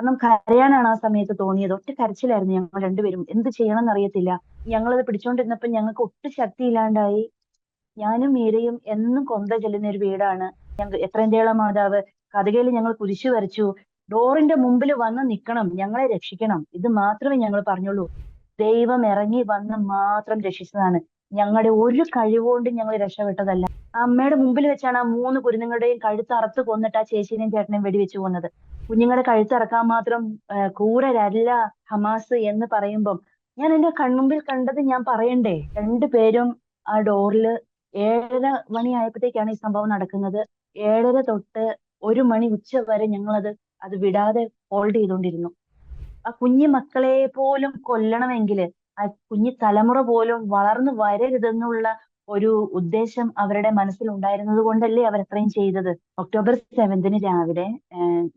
കാരണം കരയാനാണ് ആ സമയത്ത് തോന്നിയത്. ഒറ്റ കരച്ചിലായിരുന്നു ഞങ്ങൾ രണ്ടുപേരും. എന്ത് ചെയ്യണം എന്നറിയത്തില്ല ഞങ്ങളത് പിടിച്ചോണ്ടിരുന്നപ്പോ ഞങ്ങൾക്ക് ഒട്ടും ശക്തിയില്ലാണ്ടായി. ഞാനും മീരയും എന്നും കൊന്ത ചെല്ലുന്ന ഒരു വീടാണ്. ഞങ്ങൾ എത്രന്തേളം മാതാവ് കഥകയിൽ ഞങ്ങൾ കുരിശു വരച്ചു. ഡോറിന്റെ മുമ്പിൽ വന്ന് നിൽക്കണം ഞങ്ങളെ രക്ഷിക്കണം. ഇത് മാത്രമേ ഞങ്ങൾ പറഞ്ഞുള്ളൂ. ദൈവം ഇറങ്ങി വന്ന് മാത്രം രക്ഷിച്ചതാണ്. ഞങ്ങളുടെ ഒരു കഴിവുകൊണ്ടും ഞങ്ങൾ രക്ഷപ്പെട്ടതല്ല. അമ്മയുടെ മുമ്പിൽ വെച്ചാണ് ആ മൂന്ന് കുരുന്നുങ്ങളുടെയും കഴുത്ത് അറുത്ത് കൊന്നിട്ട് ആ ചേച്ചീനെയും ചേട്ടനെയും വെടിവെച്ച് കൊന്നത്. കുഞ്ഞുങ്ങളെ കഴുത്ത് ഇറക്കാൻ മാത്രം ക്രൂരരല്ല ഹമാസ് എന്ന് പറയുമ്പം ഞാൻ എന്റെ കൺമുമ്പിൽ കണ്ടത് ഞാൻ പറയണ്ടേ? രണ്ടു പേരും ആ ഡോറിൽ ഏഴര മണിയായപ്പോഴത്തേക്കാണ് ഈ സംഭവം നടക്കുന്നത്. ഏഴര തൊട്ട് ഒരു മണി ഉച്ച വരെ ഞങ്ങളത് അത് വിടാതെ ഹോൾഡ് ചെയ്തുകൊണ്ടിരുന്നു. ആ കുഞ്ഞു മക്കളെ പോലും കൊല്ലണമെങ്കിൽ ആ കുഞ്ഞു തലമുറ പോലും വളർന്നു വരരുതെന്നുള്ള ഒരു ഉദ്ദേശം അവരുടെ മനസ്സിൽ ഉണ്ടായിരുന്നത് കൊണ്ടല്ലേ അവർ അത്രയും ചെയ്തത്. ഒക്ടോബർ സെവന്തിന് രാവിലെ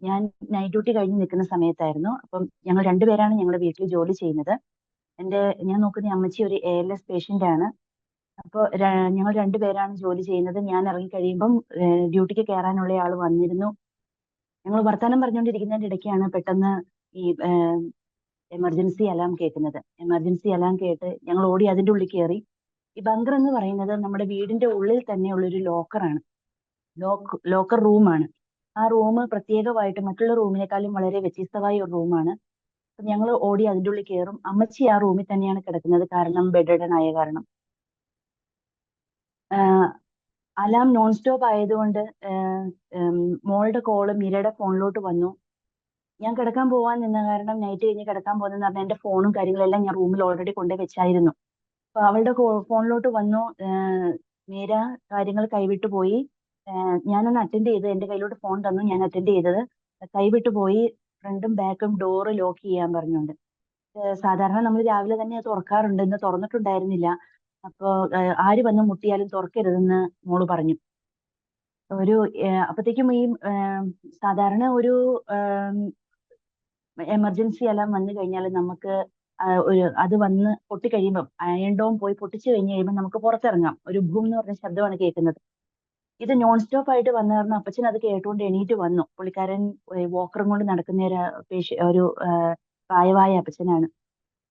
ഞാൻ നൈറ്റ് ഡ്യൂട്ടി കഴിഞ്ഞ് നിൽക്കുന്ന സമയത്തായിരുന്നു. അപ്പം ഞങ്ങൾ രണ്ടുപേരാണ് ഞങ്ങളുടെ വീട്ടിൽ ജോലി ചെയ്യുന്നത്. എന്റെ ഞാൻ നോക്കുന്ന അമ്മച്ചി ഒരു എ എൽ എസ് പേഷ്യന്റ് ആണ്. അപ്പോൾ ഞങ്ങൾ രണ്ടുപേരാണ് ജോലി ചെയ്യുന്നത്. ഞാൻ ഇറങ്ങി കഴിയുമ്പം ഡ്യൂട്ടിക്ക് കയറാനുള്ള ആൾ വന്നിരുന്നു. ഞങ്ങൾ വർത്തമാനം പറഞ്ഞുകൊണ്ടിരിക്കുന്നതിന്റെ ഇടയ്ക്കാണ് പെട്ടെന്ന് ഈ എമർജൻസി അലാം കേൾക്കുന്നത്. എമർജൻസി അലാം കേട്ട് ഞങ്ങൾ ഓടി അതിന്റെ ഉള്ളിൽ കയറി. ഈ ബങ്കർ എന്ന് പറയുന്നത് നമ്മുടെ വീടിന്റെ ഉള്ളിൽ തന്നെയുള്ള ഒരു ലോക്കറാണ്. ലോക്ക് ലോക്കർ റൂമാണ്. ആ റൂം പ്രത്യേകമായിട്ട് മറ്റുള്ള റൂമിനേക്കാളും വളരെ വ്യത്യസ്തമായ ഒരു റൂമാണ്. ഞങ്ങൾ ഓടി അതിന്റെ ഉള്ളിൽ കയറും. അമ്മച്ചി ആ റൂമിൽ തന്നെയാണ് കിടക്കുന്നത്. കാരണം ബെഡഡൻ ആയ കാരണം. അലാം നോൺ സ്റ്റോപ്പ് ആയതുകൊണ്ട് മോളുടെ കോൾ മീരയുടെ ഫോണിലോട്ട് വന്നു. ഞാൻ കിടക്കാൻ പോവാൻ നിന്ന കാരണം നൈറ്റ് കഴിഞ്ഞ് കിടക്കാൻ പോകുന്നതെന്ന് പറഞ്ഞാൽ എന്റെ ഫോണും കാര്യങ്ങളെല്ലാം ഞാൻ റൂമിൽ ഓൾറെഡി കൊണ്ടുപോയി വെച്ചായിരുന്നു അവളുടെ ഫോണിലോട്ട് വന്നു. മീര കാര്യങ്ങൾ കൈവിട്ടു പോയി. ഞാനൊന്ന് അറ്റൻഡ് ചെയ്ത് എന്റെ കയ്യിലോട്ട് ഫോൺ തന്നു. ഞാൻ അറ്റൻഡ് ചെയ്തത്. കൈവിട്ടു പോയി. ഫ്രണ്ടും ബാക്കും ഡോറ് ലോക്ക് ചെയ്യാൻ പറഞ്ഞുണ്ട് സാധാരണ നമ്മൾ രാവിലെ തന്നെ തുറക്കാറുണ്ട്. ഇന്ന് തുറന്നിട്ടുണ്ടായിരുന്നില്ല. അപ്പോ ആര് വന്ന് മുട്ടിയാലും തുറക്കരുതെന്ന് മോൾ പറഞ്ഞു. ഒരു അപ്പത്തേക്കും ഈ സാധാരണ ഒരു എമർജൻസി എല്ലാം വന്നു കഴിഞ്ഞാൽ നമുക്ക് ഒരു അത് വന്ന് പൊട്ടിക്കഴിയുമ്പം അയൺ ഡോം പോയി പൊട്ടിച്ചു കഴിഞ്ഞ് കഴിയുമ്പോൾ നമുക്ക് പുറത്തിറങ്ങാം. ഒരു ഭൂം എന്ന് പറഞ്ഞ ശബ്ദമാണ് കേൾക്കുന്നത്. ഇത് നോൺ സ്റ്റോപ്പ് ആയിട്ട് വന്ന കാരണം അപ്പച്ചൻ അത് കേട്ടുകൊണ്ട് എണീറ്റ് വന്നു. പുള്ളിക്കാരൻ വോക്കറും കൊണ്ട് നടക്കുന്ന ഒരു പേഷ്യ ഒരു പ്രായവായ അപ്പച്ചനാണ്.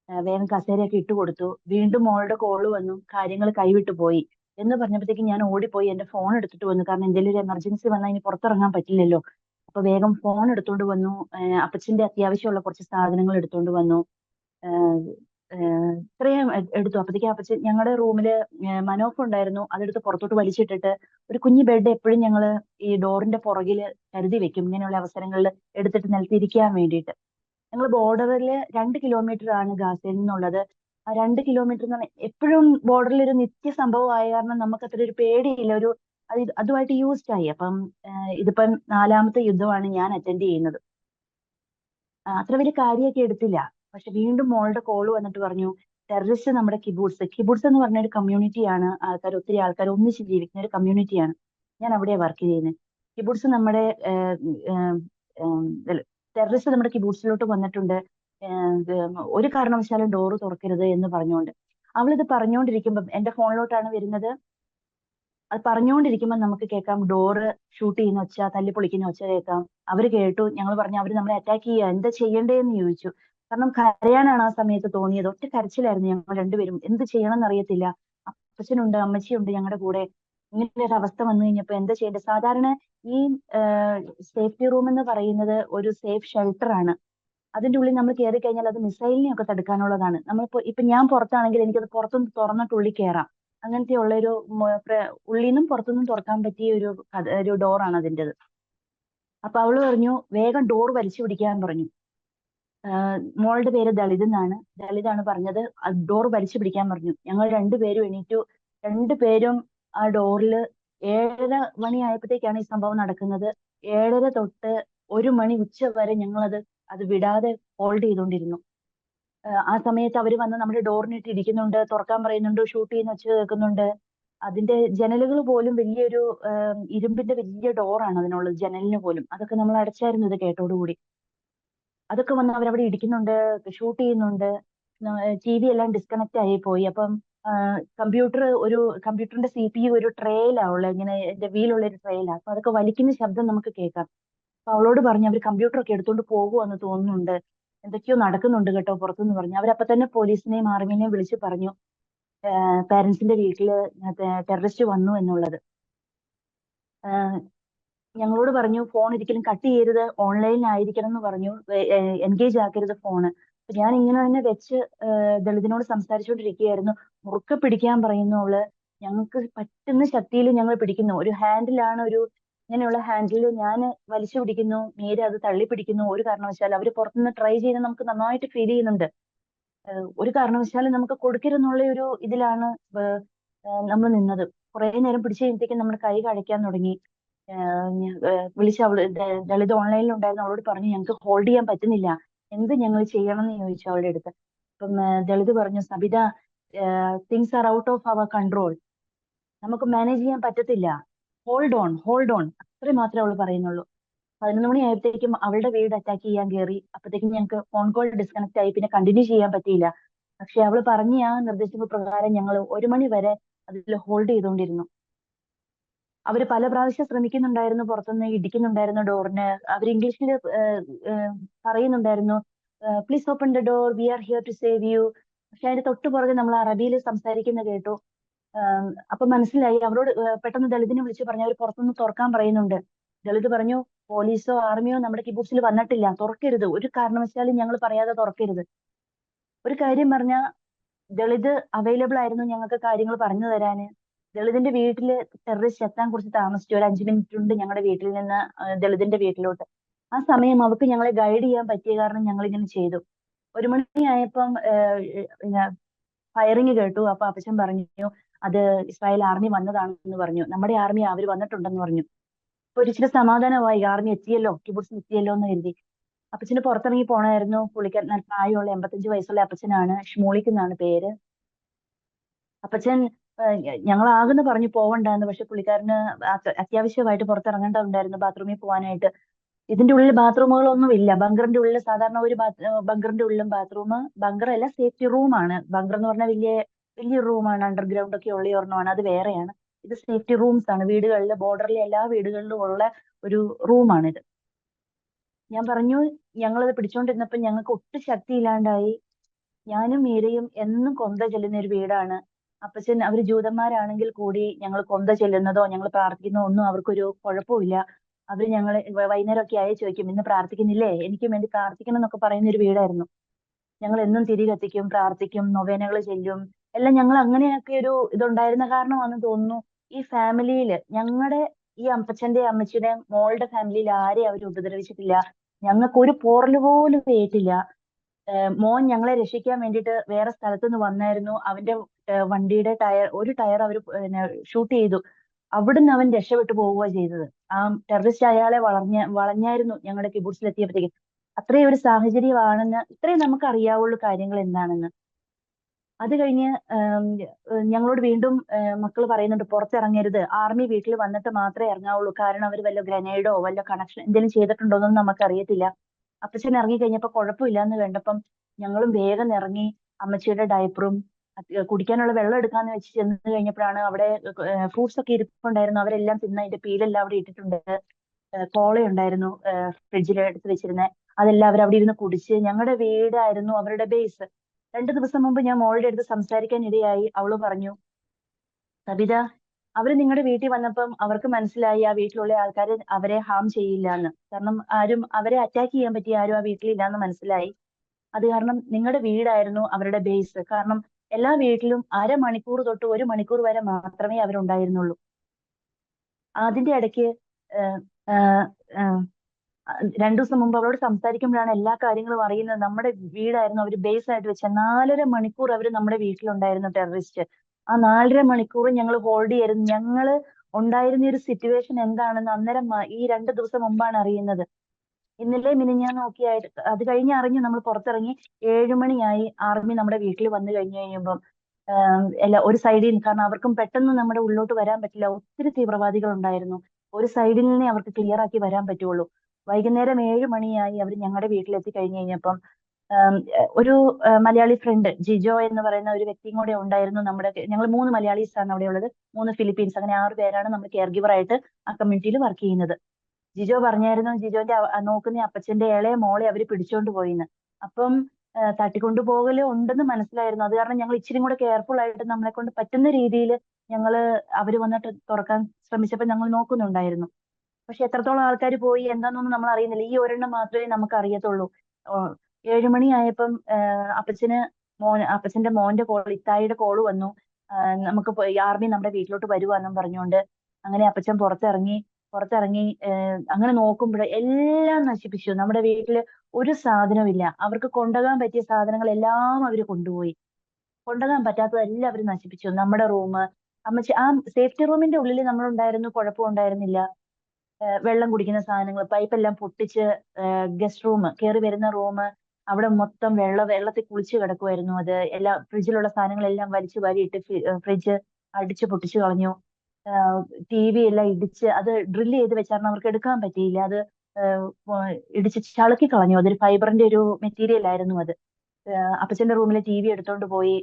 വേഗം കസേരയൊക്കെ ഇട്ട് കൊടുത്തു. വീണ്ടും മോളുടെ കോൾ വന്നു. കാര്യങ്ങൾ കൈവിട്ടു പോയി. എന്ന് പറഞ്ഞപ്പോഴത്തേക്കും ഞാൻ ഓടിപ്പോയി. എന്റെ ഫോൺ എടുത്തിട്ട് വന്നു. കാരണം എന്തെങ്കിലും ഒരു എമർജൻസി വന്നാൽ ഇനി പുറത്തിറങ്ങാൻ പറ്റില്ലല്ലോ. അപ്പൊ വേഗം ഫോൺ എടുത്തോണ്ട് വന്നു. അപ്പച്ചന്റെ അത്യാവശ്യമുള്ള കുറച്ച് സാധനങ്ങൾ എടുത്തോണ്ട് വന്നു. ഇത്രയും എടുത്തു. അപ്പത്തേക്കും അപ്പച്ചൻ ഞങ്ങളുടെ റൂമിൽ മനോഫ് ഉണ്ടായിരുന്നു. അതെടുത്ത് പുറത്തോട്ട് വലിച്ചിട്ടിട്ട് ഒരു കുഞ്ഞു ബെഡ് എപ്പോഴും ഞങ്ങൾ ഈ ഡോറിന്റെ പുറകിൽ കരുതി വെക്കും. ഇങ്ങനെയുള്ള അവസരങ്ങളിൽ എടുത്തിട്ട് നിലത്തിരിക്കാൻ വേണ്ടിയിട്ട്. ഞങ്ങൾ ബോർഡറിൽ രണ്ട് കിലോമീറ്റർ ആണ് ഗാസയിൽ നിന്നുള്ളത്. ആ രണ്ട് കിലോമീറ്റർ എന്ന് പറഞ്ഞാൽ എപ്പോഴും ബോർഡറിൽ ഒരു നിത്യ സംഭവമായ കാരണം നമുക്ക് അത്ര ഒരു പേടിയില്ല. ഒരു അത് അതുമായിട്ട് യൂസ്ഡ് ആയി. അപ്പം ഇതിപ്പം നാലാമത്തെ യുദ്ധമാണ് ഞാൻ അറ്റൻഡ് ചെയ്യുന്നത്. അത്ര വലിയ കാര്യമൊക്കെ എടുത്തില്ല. പക്ഷെ വീണ്ടും മോളുടെ കോൾ വന്നിട്ട് പറഞ്ഞു ടെററിസ്റ്റ് നമ്മുടെ കിബൂട്സ് കിബൂട്സ് എന്ന് പറഞ്ഞ ഒരു കമ്മ്യൂണിറ്റിയാണ് ആൾക്കാർ ഒത്തിരി ആൾക്കാർ ഒന്നിച്ച് ജീവിക്കുന്ന ഒരു കമ്മ്യൂണിറ്റിയാണ് ഞാൻ അവിടെ വർക്ക് ചെയ്യുന്നത് കിബൂട്സ് നമ്മുടെ ടെററിസ്റ്റ് നമ്മുടെ കിബൂട്സിലോട്ട് വന്നിട്ടുണ്ട്. ഒരു കാരണവശാലും ഡോറ് തുറക്കരുത് എന്ന് പറഞ്ഞുകൊണ്ട് അവളിത് പറഞ്ഞുകൊണ്ടിരിക്കുമ്പം എന്റെ ഫോണിലോട്ടാണ് വരുന്നത്. അത് പറഞ്ഞുകൊണ്ടിരിക്കുമ്പോൾ നമുക്ക് കേൾക്കാം ഡോറ് ഷൂട്ട് ചെയ്യുന്ന ഒച്ച തല്ലി പൊളിക്കുന്ന ഒച്ച കേൾക്കാം. അവർ കേട്ടു. ഞങ്ങൾ പറഞ്ഞു അവർ നമ്മളെ അറ്റാക്ക് ചെയ്യുക എന്താ ചെയ്യണ്ടേന്ന് ചോദിച്ചു. കാരണം കരയാനാണ് ആ സമയത്ത് തോന്നിയത്. ഒറ്റ കരച്ചിലായിരുന്നു ഞങ്ങൾ രണ്ടുപേരും. എന്ത് ചെയ്യണം എന്നറിയത്തില്ല അപ്പച്ചനുണ്ട് അമ്മച്ചിയുണ്ട് ഞങ്ങളുടെ കൂടെ. ഇങ്ങനെ ഒരു അവസ്ഥ വന്നു കഴിഞ്ഞപ്പോ എന്താ ചെയ്യേണ്ടത് സാധാരണ ഈ സേഫ്റ്റി റൂം എന്ന് പറയുന്നത് ഒരു സേഫ് ഷെൽട്ടർ ആണ്. അതിന്റെ ഉള്ളിൽ നമ്മൾ കയറി കഴിഞ്ഞാൽ അത് മിസൈലിനെ ഒക്കെ തടുക്കാനുള്ളതാണ്. നമ്മളിപ്പോ ഇപ്പൊ ഞാൻ പുറത്താണെങ്കിൽ എനിക്കത് പുറത്തുനിന്ന് തുറന്നിട്ട് ഉള്ളിൽ കയറാം അങ്ങനത്തെ ഉള്ള ഒരു ഉള്ളിൽ നിന്നും പുറത്തുനിന്നും തുറക്കാൻ പറ്റിയ ഒരു ഒരു ഡോറാണ് അതിന്റെത് അപ്പൊ അവൾ പറഞ്ഞു വേഗം ഡോർ വലിച്ചു പിടിക്കാൻ പറഞ്ഞു. മോളുടെ പേര് ദളിത് എന്നാണ്. ദളിതാണ് പറഞ്ഞത്. ഡോർ വലിച്ചു പിടിക്കാൻ പറഞ്ഞു. ഞങ്ങൾ രണ്ടുപേരും എണീറ്റു. രണ്ടുപേരും ആ ഡോറിൽ ഏഴര മണി ആയപ്പോഴേക്കാണ് ഈ സംഭവം നടക്കുന്നത്. ഏഴര തൊട്ട് ഒരു മണി ഉച്ച വരെ ഞങ്ങളത് അത് വിടാതെ ഹോൾഡ് ചെയ്തുകൊണ്ടിരുന്നു. ആ സമയത്ത് അവർ വന്ന് നമ്മുടെ ഡോറിനിട്ട് ഇരിക്കുന്നുണ്ട് തുറക്കാൻ പറയുന്നുണ്ട്. ഷൂട്ട് ചെയ്യുന്ന വെച്ച് കേൾക്കുന്നുണ്ട്. അതിന്റെ ജനലുകൾ പോലും വലിയൊരു ഇരുമ്പിന്റെ വലിയ ഡോറാണ് അതിനുള്ളത്. ജനലിന് പോലും. അതൊക്കെ നമ്മൾ അടച്ചായിരുന്നു ഇത് കേട്ടോടുകൂടി. അതൊക്കെ വന്ന് അവരവിടെ ഇടിക്കുന്നുണ്ട് ഷൂട്ട് ചെയ്യുന്നുണ്ട്. ടി വി എല്ലാം ഡിസ്കണക്ട് ആയി പോയി. അപ്പം കമ്പ്യൂട്ടർ ഒരു കമ്പ്യൂട്ടറിന്റെ സി പി യു ഒരു ട്രേയിലാ ഉള്ളത് ഇങ്ങനെ എന്റെ വീലുള്ള ഒരു ട്രേയിലാ അപ്പൊ അതൊക്കെ വലിക്കുന്ന ശബ്ദം നമുക്ക് കേൾക്കാം. അപ്പൊ അവളോട് പറഞ്ഞു അവർ കമ്പ്യൂട്ടറൊക്കെ ഒക്കെ എടുത്തോണ്ട് പോകുമെന്ന് തോന്നുന്നുണ്ട്. എന്തൊക്കെയോ നടക്കുന്നുണ്ട് കേട്ടോ പുറത്തുനിന്ന് പറഞ്ഞു. അവരപ്പൊ തന്നെ പോലീസിനെയും ആർമിനെയും വിളിച്ച് പറഞ്ഞു പാരന്റ്സിന്റെ വീട്ടിൽ ടെററിസ്റ്റ് വന്നു എന്നുള്ളത്. ഞങ്ങളോട് പറഞ്ഞു ഫോൺ ഒരിക്കലും കട്ട് ചെയ്യരുത്. ഓൺലൈനിൽ ആയിരിക്കണം എന്ന് പറഞ്ഞു. എൻഗേജ് ആക്കരുത് ഫോണ്. ഞാൻ ഇങ്ങനെ തന്നെ വെച്ച് ദളിതിനോട് സംസാരിച്ചുകൊണ്ടിരിക്കുകയായിരുന്നു മുറുക്കെ പിടിക്കാൻ പറയുന്നു അവൾ. ഞങ്ങൾക്ക് പറ്റുന്ന ശക്തിയിൽ ഞങ്ങൾ പിടിക്കുന്നു. ഒരു ഹാൻഡിലാണ് ഒരു ഇങ്ങനെയുള്ള ഹാൻഡിൽ ഞാൻ വലിച്ചു പിടിക്കുന്നു. മീര അത് തള്ളി പിടിക്കുന്നു. ഒരു കാരണവശാലും അവർ പുറത്തുനിന്ന് ട്രൈ ചെയ്ത് നമുക്ക് നന്നായിട്ട് ഫീൽ ചെയ്യുന്നുണ്ട്. ഒരു കാരണവശാലും നമുക്ക് കൊടുക്കരുന്നുള്ള ഒരു ഇതിലാണ് നമ്മൾ നിന്നത്. കുറെ നേരം പിടിച്ചു കഴിഞ്ഞപ്പോഴത്തേക്കും നമ്മുടെ കൈ കഴിക്കാൻ തുടങ്ങി. വിളിച്ച അവൾ ദളിത് ഓൺലൈനിൽ ഉണ്ടായിരുന്നു അവളോട് പറഞ്ഞു ഞങ്ങൾക്ക് ഹോൾഡ് ചെയ്യാൻ പറ്റുന്നില്ല. എന്ത് ഞങ്ങൾ ചെയ്യണം എന്ന് ചോദിച്ചു അവളുടെ അടുത്ത്. അപ്പം ദളിത് പറഞ്ഞു Sabitha things are out of our control നമുക്ക് മാനേജ് ചെയ്യാൻ പറ്റത്തില്ല. ഹോൾഡ് ഓൺ ഹോൾഡ് ഓൺ അത്രയും മാത്രമേ അവൾ പറയുന്നുള്ളൂ. പതിനൊന്ന് മണി ആയപ്പോഴത്തേക്കും അവളുടെ വീട് അറ്റാക്ക് ചെയ്യാൻ കയറി അപ്പോഴത്തേക്കും ഞങ്ങൾക്ക് ഫോൺ കോൾ ഡിസ്കണക്ട് ആയി. പിന്നെ കണ്ടിന്യൂ ചെയ്യാൻ പറ്റിയില്ല. പക്ഷെ അവൾ പറഞ്ഞ ആ നിർദ്ദേശങ്ങൾ പ്രകാരം ഞങ്ങൾ ഒരു മണി വരെ അതിൽ ഹോൾഡ് ചെയ്തുകൊണ്ടിരുന്നു അവർ പല പ്രാവശ്യം ശ്രമിക്കുന്നുണ്ടായിരുന്നു പുറത്തുനിന്ന് ഇടിക്കുന്നുണ്ടായിരുന്നു ഡോറിന്. അവർ ഇംഗ്ലീഷിൽ പറയുന്നുണ്ടായിരുന്നു please open the door we are here to save you പക്ഷെ അതിന്റെ തൊട്ട് പുറകെ നമ്മൾ അറബിയിൽ സംസാരിക്കുന്ന കേട്ടു. അപ്പൊ മനസ്സിലായി. അവരോട് പെട്ടെന്ന് ദളിതിനെ വിളിച്ചു പറഞ്ഞു. അവർ പുറത്തുനിന്ന് തുറക്കാൻ പറയുന്നുണ്ട്. ദളിത് പറഞ്ഞു പോലീസോ ആർമിയോ നമ്മുടെ കിബൂസിൽ വന്നിട്ടില്ല. തുറക്കരുത്. ഒരു കാരണവശാലും ഞങ്ങൾ പറയാതെ തുറക്കരുത്. ഒരു കാര്യം പറഞ്ഞ ദളിത് അവൈലബിൾ ആയിരുന്നു ഞങ്ങൾക്ക് കാര്യങ്ങൾ പറഞ്ഞു തരാന്. ദളിതിന്റെ വീട്ടിൽ ടെററിസ്റ്റ് എത്താൻ കുറച്ച് താമസിച്ചു. ഒരു അഞ്ചു മിനിറ്റ് ഉണ്ട് ഞങ്ങളുടെ വീട്ടിൽ നിന്ന് ദളിതിന്റെ വീട്ടിലോട്ട്. ആ സമയം അവർക്ക് ഞങ്ങളെ ഗൈഡ് ചെയ്യാൻ പറ്റിയ കാരണം ഞങ്ങൾ ഇങ്ങനെ ചെയ്തു. ഒരു മണിയായപ്പം ഫയറിങ് കേട്ടു. അപ്പൊ അപ്പച്ചൻ പറഞ്ഞു അത് ഇസ്രായേൽ ആർമി വന്നതാണെന്ന് പറഞ്ഞു. നമ്മുടെ ആർമി അവർ വന്നിട്ടുണ്ടെന്ന് പറഞ്ഞു. അപ്പൊ ഒരിച്ചിരി സമാധാനമായി. ആർമി എത്തിയല്ലോ കിബുട്സ് എത്തിയല്ലോ എന്ന് കരുതി. അപ്പച്ചന് പുറത്തിറങ്ങി പോണായിരുന്നു. പുള്ളിക്കാരൻ നല്ല പ്രായമുള്ള എൺപത്തഞ്ച് വയസ്സുള്ള അപ്പച്ചനാണ്. ഷ്മൂളിക്ക് എന്നാണ് പേര്. അപ്പച്ചൻ ഞങ്ങൾ ആകുന്ന പറഞ്ഞു പോവണ്ടെന്ന്. പക്ഷെ പുള്ളിക്കാരന് അത് അത്യാവശ്യമായിട്ട് പുറത്തിറങ്ങേണ്ടതുണ്ടായിരുന്നു ബാത്റൂമിൽ പോകാനായിട്ട് ഇതിന്റെ ഉള്ളിൽ ബാത്റൂമുകളൊന്നും ഇല്ല ബങ്കറിന്റെ ഉള്ളിൽ സാധാരണ ഒരു ബങ്കറിന്റെ ഉള്ളിലും ബാത്റൂം ബങ്കർ അല്ല സേഫ്റ്റി റൂമാണ്. ബങ്കർ എന്ന് പറഞ്ഞാൽ വലിയ വലിയ റൂമാണ്. അണ്ടർഗ്രൗണ്ട് ഒക്കെ ഉള്ള ഒരെണ്ണമാണ്. അത് വേറെയാണ്. ഇത് സേഫ്റ്റി റൂംസ് ആണ് വീടുകളിൽ ബോർഡറിലെ എല്ലാ വീടുകളിലും ഉള്ള ഒരു റൂമാണിത്. ഞാൻ പറഞ്ഞു ഞങ്ങളത് പിടിച്ചോണ്ടിരുന്നപ്പോൾ ഞങ്ങൾക്ക് ഒട്ടും ശക്തി ഇല്ലാണ്ടായി ഞാനും മീരയും എന്നും കൊന്ത ചെല്ലുന്ന ഒരു വീടാണ്. അപ്പച്ചൻ അവർ ജൂതന്മാരാണെങ്കിൽ കൂടി ഞങ്ങൾ കൊന്ത ചെല്ലുന്നതോ ഞങ്ങൾ പ്രാർത്ഥിക്കുന്നതോ ഒന്നും അവർക്കൊരു കുഴപ്പമില്ല. അവർ ഞങ്ങൾ വൈകുന്നേരം ഒക്കെ ആയി ചോദിക്കും ഇന്ന് പ്രാർത്ഥിക്കുന്നില്ലേ? എനിക്ക് വേണ്ടി പ്രാർത്ഥിക്കണം എന്നൊക്കെ പറയുന്ന ഒരു വീടായിരുന്നു. ഞങ്ങൾ എന്നും തിരി കത്തിക്കും പ്രാർത്ഥിക്കും നൊവേനകൾ ചെല്ലും. എല്ലാം ഞങ്ങൾ അങ്ങനെയൊക്കെ ഒരു ഇതുണ്ടായിരുന്ന കാരണമാണെന്ന് തോന്നുന്നു. ഈ ഫാമിലിയിൽ ഞങ്ങളുടെ ഈ അപ്പച്ചന്റെ അമ്മച്ചിയുടെ മോളുടെ ഫാമിലിയിൽ ആരെയും അവർ ഉപദ്രവിച്ചിട്ടില്ല. ഞങ്ങൾക്ക് ഒരു പോറൽ പോലും ഏഹ് മോൻ ഞങ്ങളെ രക്ഷിക്കാൻ വേണ്ടിയിട്ട് വേറെ സ്ഥലത്തു നിന്ന് വന്നായിരുന്നു അവന്റെ വണ്ടിയുടെ ടയർ ഒരു ടയർ അവർ ഷൂട്ട് ചെയ്തു. അവിടുന്ന് അവൻ രക്ഷപ്പെട്ടു പോവുക ചെയ്തത്. ആ ടെററിസ്റ്റ് അയാളെ വളഞ്ഞ വളഞ്ഞായിരുന്നു ഞങ്ങളുടെ കിബൂട്സിൽ എത്തിയപ്പോഴത്തേക്കും അത്രയും ഒരു സാഹചര്യമാണെന്ന് ഇത്രയും നമുക്ക് അറിയാവുള്ളൂ കാര്യങ്ങൾ എന്താണെന്ന്. അത് കഴിഞ്ഞ് ഞങ്ങളോട് വീണ്ടും മക്കൾ പറയുന്നുണ്ട് പുറത്തിറങ്ങരുത്. ആർമി വീട്ടിൽ വന്നിട്ട് മാത്രമേ ഇറങ്ങാവുള്ളൂ. കാരണം അവർ വല്ല ഗ്രനേഡോ വല്ല കണക്ഷൻ എന്തെങ്കിലും ചെയ്തിട്ടുണ്ടോ എന്നൊന്നും നമുക്ക് അറിയത്തില്ല അപ്പച്ചൻ ഇറങ്ങി കഴിഞ്ഞപ്പോ കുഴപ്പമില്ല എന്ന് കണ്ടപ്പം ഞങ്ങളും വേഗം ഇറങ്ങി അമ്മച്ചിയുടെ ഡയപ്പറും കുടിക്കാനുള്ള വെള്ളം എടുക്കാന്ന് വെച്ച് ചെന്ന് കഴിഞ്ഞപ്പോഴാണ് അവിടെ ഫ്രൂട്ട്സ് ഒക്കെ ഇരിപ്പുണ്ടായിരുന്നു. അവരെല്ലാം തിന്ന് അതിന്റെ പീലെല്ലാം അവിടെ ഇട്ടിട്ടുണ്ട്. കോള ഉണ്ടായിരുന്നു ഫ്രിഡ്ജിൽ എടുത്ത് വെച്ചിരുന്നത് അതെല്ലാം അവർ അവിടെ ഇരുന്ന് കുടിച്ച് ഞങ്ങളുടെ വീടായിരുന്നു അവരുടെ ബേസ് രണ്ടു ദിവസം മുമ്പ് ഞാൻ മോളുടെ അടുത്ത് സംസാരിക്കാൻ ഇടയായി. അവൾ പറഞ്ഞു സബിത അവർ നിങ്ങളുടെ വീട്ടിൽ വന്നപ്പം അവർക്ക് മനസ്സിലായി ആ വീട്ടിലുള്ള ആൾക്കാർ അവരെ ഹാം ചെയ്യില്ല എന്ന് കാരണം ആരും അവരെ അറ്റാക്ക് ചെയ്യാൻ പറ്റിയ ആരും ആ വീട്ടിലില്ല എന്ന് മനസ്സിലായി. അത് കാരണം നിങ്ങളുടെ വീടായിരുന്നു അവരുടെ ബേസ് കാരണം എല്ലാ വീട്ടിലും അരമണിക്കൂർ തൊട്ട് ഒരു മണിക്കൂർ വരെ മാത്രമേ അവരുണ്ടായിരുന്നുള്ളൂ. അതിന്റെ ഇടയ്ക്ക് രണ്ടു ദിവസം മുമ്പ് അവരോട് സംസാരിക്കുമ്പോഴാണ് എല്ലാ കാര്യങ്ങളും അറിയുന്നത്. നമ്മുടെ വീടായിരുന്നു അവർ ബേസ് ആയിട്ട് വെച്ച നാലര മണിക്കൂർ അവർ നമ്മുടെ വീട്ടിലുണ്ടായിരുന്നു ടെററിസ്റ്റ് ആ നാലര മണിക്കൂർ ഞങ്ങൾ ഹോൾഡ് ചെയ്യായിരുന്നു ഞങ്ങൾ ഉണ്ടായിരുന്ന ഒരു സിറ്റുവേഷൻ എന്താണെന്ന് അന്നേരം ഈ രണ്ട് ദിവസം മുമ്പാണ് അറിയുന്നത്. ഇന്നലെ മിനിഞ്ഞാൻ നോക്കിയായിട്ട് അത് കഴിഞ്ഞ് അറിഞ്ഞു നമ്മൾ പുറത്തിറങ്ങി ഏഴുമണിയായി ആർമി നമ്മുടെ വീട്ടിൽ വന്നു കഴിഞ്ഞു കഴിയുമ്പം. എല്ലാ ഒരു സൈഡിൽ കാരണം അവർക്കും പെട്ടെന്ന് നമ്മുടെ ഉള്ളിലോട്ട് വരാൻ പറ്റില്ല. ഒത്തിരി തീവ്രവാദികൾ ഉണ്ടായിരുന്നു. ഒരു സൈഡിൽ നിന്നേ അവർക്ക് ക്ലിയർ ആക്കി വരാൻ പറ്റുള്ളൂ. വൈകുന്നേരം ഏഴ് മണിയായി അവർ ഞങ്ങളുടെ വീട്ടിലെത്തി കഴിഞ്ഞു കഴിഞ്ഞപ്പം ഒരു മലയാളി ഫ്രണ്ട് ജിജോ എന്ന് പറയുന്ന ഒരു വ്യക്തിയും കൂടെ ഉണ്ടായിരുന്നു നമ്മുടെ ഞങ്ങൾ മൂന്ന് മലയാളീസ് ആണ് അവിടെ ഉള്ളത്. മൂന്ന് ഫിലിപ്പീൻസ്. അങ്ങനെ ആറ് പേരാണ് നമ്മൾ കെയർ ഗിവർ ആയിട്ട് ആ കമ്മ്യൂണിറ്റിയിൽ വർക്ക് ചെയ്യുന്നത്. ജിജോ പറഞ്ഞായിരുന്നു ജിജോന്റെ നോക്കുന്ന അപ്പച്ചന്റെ ഇളയ മോളെ അവർ പിടിച്ചോണ്ട് പോയിന്ന്. അപ്പം തട്ടിക്കൊണ്ടു പോകൽ ഉണ്ടെന്ന് മനസ്സിലായിരുന്നു. അത് കാരണം ഞങ്ങൾ ഇച്ചിരി കൂടെ കെയർഫുൾ ആയിട്ട് നമ്മളെ കൊണ്ട് പറ്റുന്ന രീതിയിൽ ഞങ്ങൾ അവർ വന്നിട്ട് തുറക്കാൻ ശ്രമിച്ചപ്പോൾ ഞങ്ങൾ നോക്കുന്നുണ്ടായിരുന്നു. പക്ഷെ എത്രത്തോളം ആൾക്കാർ പോയി എന്താണെന്നൊന്നും നമ്മൾ അറിയുന്നില്ല. ഈ ഒരെണ്ണം മാത്രമേ നമുക്ക് അറിയത്തുള്ളൂ. ഏഴുമണി ആയപ്പം അപ്പച്ചന് മോൻ അപ്പച്ചന്റെ മോന്റെ കോൾ ഇത്തായിയുടെ കോൾ വന്നു. നമുക്ക് ആർമി നമ്മുടെ വീട്ടിലോട്ട് വരുവാന്നും പറഞ്ഞുകൊണ്ട് അങ്ങനെ അപ്പച്ചൻ പുറത്തിറങ്ങി പുറത്തിറങ്ങി അങ്ങനെ നോക്കുമ്പോൾ എല്ലാം നശിപ്പിച്ചു. നമ്മുടെ വീട്ടിൽ ഒരു സാധനവും ഇല്ല അവർക്ക് കൊണ്ടുപോകാൻ പറ്റിയ സാധനങ്ങൾ എല്ലാം അവർ കൊണ്ടുപോയി. കൊണ്ടുപോകാൻ പറ്റാത്തതെല്ലാം അവർ നശിപ്പിച്ചു. നമ്മുടെ റൂം അമ്മച്ചി ആ സേഫ്റ്റി റൂമിന്റെ ഉള്ളിൽ നമ്മൾ ഉണ്ടായിരുന്നു കുഴപ്പം ഉണ്ടായിരുന്നില്ല. വെള്ളം കുടിക്കുന്ന സാധനങ്ങൾ പൈപ്പെല്ലാം പൊട്ടിച്ച് ഗസ്റ്റ് റൂം കയറി വരുന്ന റൂം അവിടെ മൊത്തം വെള്ളം വെള്ളത്തിൽ കുളിച്ച് കിടക്കുമായിരുന്നു അത്. എല്ലാ ഫ്രിഡ്ജിലുള്ള സാധനങ്ങളെല്ലാം വലിച്ചു വാരിയിട്ട് ഫ്രിഡ്ജ് അടിച്ച് പൊട്ടിച്ചു കളഞ്ഞു. ടി വി എല്ലാം ഇടിച്ച് അത് ഡ്രില്ല് ചെയ്ത് വെച്ചാൽ അവർക്ക് എടുക്കാൻ പറ്റിയില്ല. അത് ഇടിച്ച് ചളുക്കി കളഞ്ഞു. അതൊരു ഫൈബറിന്റെ ഒരു മെറ്റീരിയൽ ആയിരുന്നു അത്. അപ്പച്ചന്റെ റൂമിലെ ടി വി എടുത്തോണ്ട് പോയി.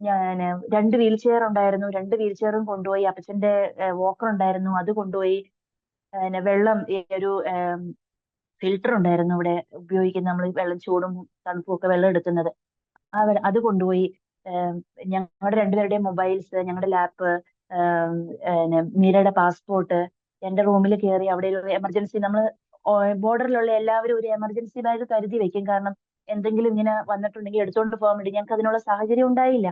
ഞാൻ രണ്ട് വീൽ ചെയർ ഉണ്ടായിരുന്നു. രണ്ട് വീൽ ചെയറും കൊണ്ടുപോയി. അപ്പച്ചന്റെ വോക്കർ ഉണ്ടായിരുന്നു. അത് കൊണ്ടുപോയി. വെള്ളം ഒരു ഫിൽറ്റർ ഉണ്ടായിരുന്നു ഇവിടെ ഉപയോഗിക്കുന്ന നമ്മൾ വെള്ളം ചൂടും തണുപ്പും ഒക്കെ വെള്ളം എടുക്കുന്നത്. ആ അത് കൊണ്ടുപോയി ഞങ്ങളുടെ രണ്ടുപേരുടെയും മൊബൈൽസ് ഞങ്ങളുടെ ലാപ്പ് മീരയുടെ പാസ്പോർട്ട് എന്റെ റൂമിൽ കയറി അവിടെ ഒരു എമർജൻസി നമ്മൾ ബോർഡറിലുള്ള എല്ലാവരും ഒരു എമർജൻസി ബാഗ് കരുതി വെക്കും. കാരണം എന്തെങ്കിലും ഇങ്ങനെ വന്നിട്ടുണ്ടെങ്കിൽ എടുത്തുകൊണ്ട് പോകാൻ വേണ്ടി ഞങ്ങൾക്ക് അതിനുള്ള സാഹചര്യം ഉണ്ടായില്ല.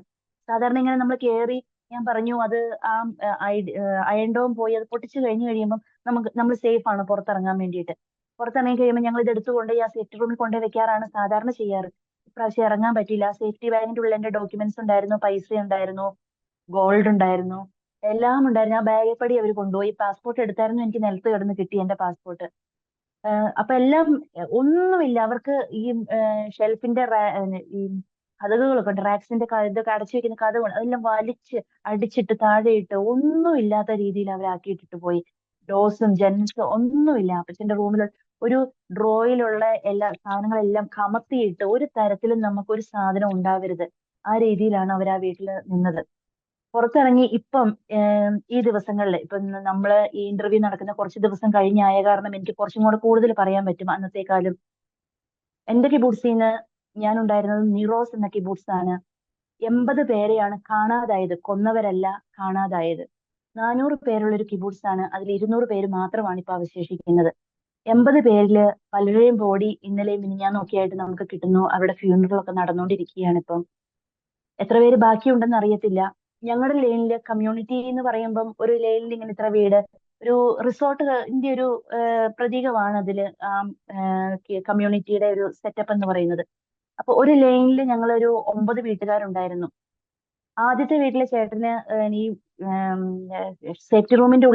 സാധാരണ ഇങ്ങനെ നമ്മൾ കയറി ഞാൻ പറഞ്ഞു അത് ആ ഡോം പോയി അത് പൊട്ടിച്ചു കഴിഞ്ഞു കഴിയുമ്പോൾ നമുക്ക് നമ്മൾ സേഫ് ആണ് പുറത്തിറങ്ങാൻ വേണ്ടിയിട്ട്. പുറത്തിറങ്ങി കഴിയുമ്പോൾ ഞങ്ങൾ ഇത് എടുത്തു എടുത്തുകൊണ്ട് ആ സേഫ്റ്റി റൂമിൽ കൊണ്ടുപോയി വെക്കാറാണ് സാധാരണ ചെയ്യാറ്. ഇപ്രാവശ്യം ഇറങ്ങാൻ പറ്റിയില്ല. സേഫ്റ്റി ബാഗിന്റെ ഉള്ളിൽ എന്റെ ഡോക്യുമെന്റ്സ് ഉണ്ടായിരുന്നു പൈസ ഉണ്ടായിരുന്നു ഗോൾഡ് ഉണ്ടായിരുന്നു എല്ലാം ഉണ്ടായിരുന്നു. ആ ബാഗിൽ പടി അവർ കൊണ്ടുപോയി. പാസ്പോർട്ട് എടുത്തായിരുന്നു എനിക്ക് നിലത്ത് കിടന്ന് കിട്ടി എന്റെ പാസ്പോർട്ട് അപ്പൊ എല്ലാം ഒന്നുമില്ല. അവർക്ക് ഈ ഷെൽഫിന്റെ ഈ കഥകളൊക്കെ ഉണ്ട്. റാക്സിന്റെ ഇതൊക്കെ അടച്ചു വെക്കുന്ന കഥകൾ അതെല്ലാം വലിച്ച് അടിച്ചിട്ട് താഴെയിട്ട് ഒന്നും ഇല്ലാത്ത രീതിയിൽ അവരാക്കിയിട്ടിട്ട് പോയി. ഡോസും ജെൻസും ഒന്നുമില്ല. അപ്പച്ചന്റെ റൂമിൽ ഒരു ഡ്രോയിലുള്ള എല്ലാ സാധനങ്ങളെല്ലാം കമത്തിയിട്ട് ഒരു തരത്തിലും നമുക്കൊരു സാധനം ഉണ്ടാവരുത്. ആ രീതിയിലാണ് അവർ ആ വീട്ടിൽ നിന്നത്. പുറത്തിറങ്ങി ഇപ്പം ഈ ദിവസങ്ങളിൽ ഇപ്പം നമ്മൾ ഈ ഇന്റർവ്യൂ നടക്കുന്ന കുറച്ച് ദിവസം കഴിഞ്ഞായ കാരണം എനിക്ക് കുറച്ചും കൂടെ കൂടുതൽ പറയാൻ പറ്റും അന്നത്തെക്കാളും. എന്റെ കിബൂട്ട്സിന്ന് ഞാൻ ഉണ്ടായിരുന്നത് നിറോസ് എന്ന കിബൂട്ട്സ് ആണ് എൺപത് പേരെയാണ് കാണാതായത്. കൊന്നവരല്ല കാണാതായത്. നാനൂറ് പേരുള്ള ഒരു കിബൂട്ട്സ് ആണ് അതിൽ ഇരുന്നൂറ് പേര് മാത്രമാണ് ഇപ്പൊ അവശേഷിക്കുന്നത്. എൺപത് പേരിൽ പലരുടെയും ബോഡി ഇന്നലെയും മിനിഞ്ഞാന്നും നോക്കിയായിട്ട് നമുക്ക് കിട്ടുന്നു. അവിടെ ഫ്യൂണറൽ ഒക്കെ നടന്നുകൊണ്ടിരിക്കുകയാണ് ഇപ്പം. എത്ര പേര് ബാക്കിയുണ്ടെന്ന് അറിയത്തില്ല. ഞങ്ങളുടെ ലൈനിൽ കമ്മ്യൂണിറ്റി എന്ന് പറയുമ്പം ഒരു ലൈനിൽ ഇങ്ങനെ ഇത്ര വീട് ഒരു റിസോർട്ടിന്റെ ഒരു പ്രതീകമാണ് അതിൽ കമ്മ്യൂണിറ്റിയുടെ ഒരു സെറ്റപ്പ് എന്ന് പറയുന്നത്. അപ്പൊ ഒരു ലൈനിൽ ഞങ്ങൾ ഒരു ഒമ്പത് വീട്ടുകാരുണ്ടായിരുന്നു. ആദ്യത്തെ വീട്ടിലെ ചേട്ടന് ഈ സേഫ്റ്റി റൂമിന്റെ